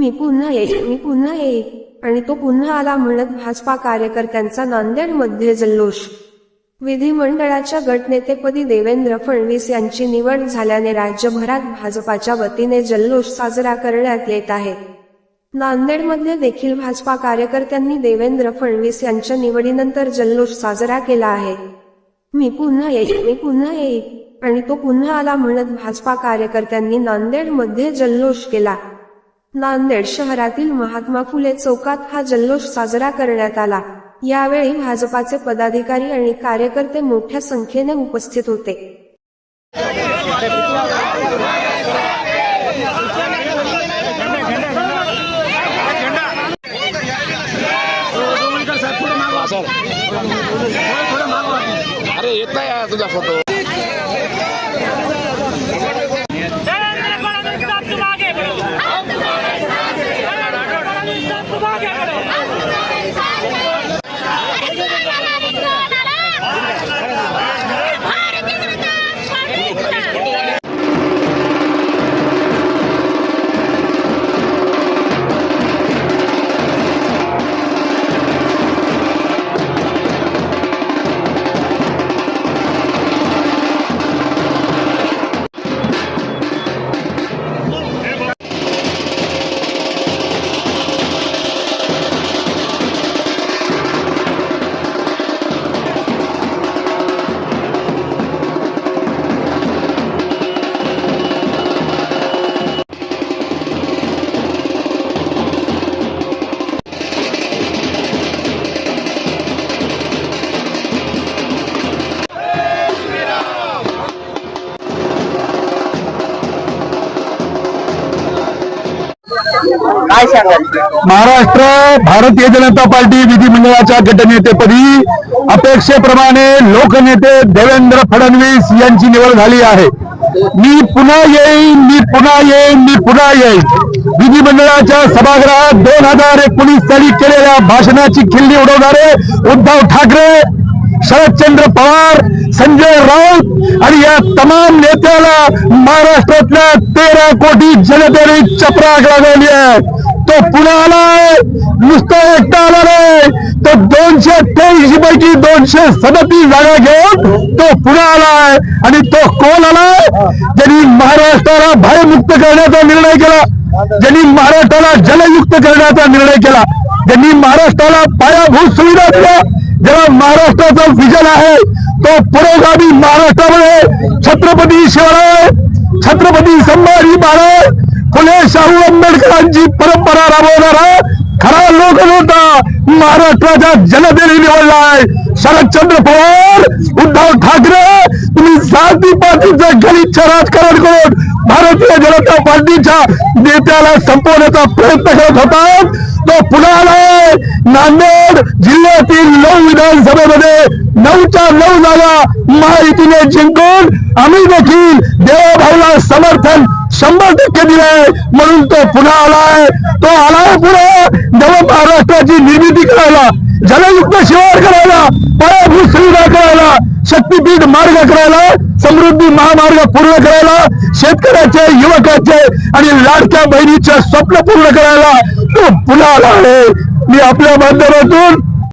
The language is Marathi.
मी पुन्हा येईल मी पुन्हा येईल. आणि तो पुन्हा आला म्हणत भाजपा कार्यकर्त्यांचा नांदेडमध्ये जल्लोष. विधिमंडळाच्या गटनेतेपदी देवेंद्र फडणवीस यांची निवड झाल्याने राज्यभरात भाजपाच्या वतीने जल्लोष साजरा करण्यात येत आहे. नांदेडमध्ये देखील भाजपा कार्यकर्त्यांनी देवेंद्र फडणवीस यांच्या निवडीनंतर जल्लोष साजरा केला आहे. मी पुन्हा येईल मी पुन्हा येईल. आणि तो पुन्हा आला म्हणत भाजपा कार्यकर्त्यांनी नांदेडमध्ये जल्लोष केला. नांदेड शहरातील महात्मा फुले चौकात हा जल्लोष साजरा करण्यात आला. यावेळी भाजपाचे पदाधिकारी आणि कार्यकर्ते मोठ्या संख्येने उपस्थित होते. अरे येत नाही तुझा फोटो. काय सांगाल? महाराष्ट्र भारतीय जनता पार्टी विधिमंडळाच्या गटनेतेपदी अपेक्षेप्रमाणे लोकनेते देवेंद्र फडणवीस यांची निवड झाली आहे. मी पुन्हा येईन मी पुन्हा येईन मी पुन्हा येईन. विधिमंडळाच्या सभागृहात दोन हजार एकोणीस साली केलेल्या भाषणाची खिल्ली उडवणारे उद्धव ठाकरे शरदचंद्र पवार संजय राऊत आणि या तमाम नेत्याला महाराष्ट्रातल्या तेरा कोटी जनतेने चपराक लागवली आहे. तो पुन्हा आलाय. नुसता एकटा आला नाही. तो दोनशे अठ्ठ्याऐंशी पैकी दोनशे सदतीस जागा घेऊन तो पुन्हा आलाय. आणि तो कोण आलाय? ज्यांनी महाराष्ट्राला भयमुक्त करण्याचा निर्णय केला. ज्यांनी महाराष्ट्राला जलयुक्त करण्याचा निर्णय केला. ज्यांनी महाराष्ट्राला पायाभूत सुविधा दिल्या. महाराष्ट्राचा विजन आहे. तो पुरोगामी महाराष्ट्रामध्ये छत्रपती शिवराय छत्रपती संभाजी महाराज फुले शाहू आंबेडकरांची परंपरा राबवणारा खरा लोकनेता महाराष्ट्राच्या जनतेने निवडलाय शरदचंद्र पवार उद्धव ठाकरे तुम्ही जाती पातीचं गलिच्छ राजकारण करून भारतीय जनता पार्टीच्या नेत्याला संपवण्याचा प्रयत्न करत होतात. तो पुन्हा आलाय. नांदेड जिल्ह्यातील नऊ विधानसभेमध्ये नऊच्या नऊ जागा महायुतीने जिंकून आम्ही देखील देवभाऊला समर्थन शंभर टक्के दिलंय म्हणून तो पुन्हा आलाय. तो आलाय पुन्हा नव महाराष्ट्राची निर्मिती करायला जलयुक्त शिवार करायला. शक्तीपीठ मार्ग करायला समृद्धी महामार्ग पूर्ण करायला शेतकऱ्याचे युवकाचे आणि लाडक्या बहिणीचे स्वप्न पूर्ण करायला तो पुन्हा आला आहे. मी आपल्या माध्यमातून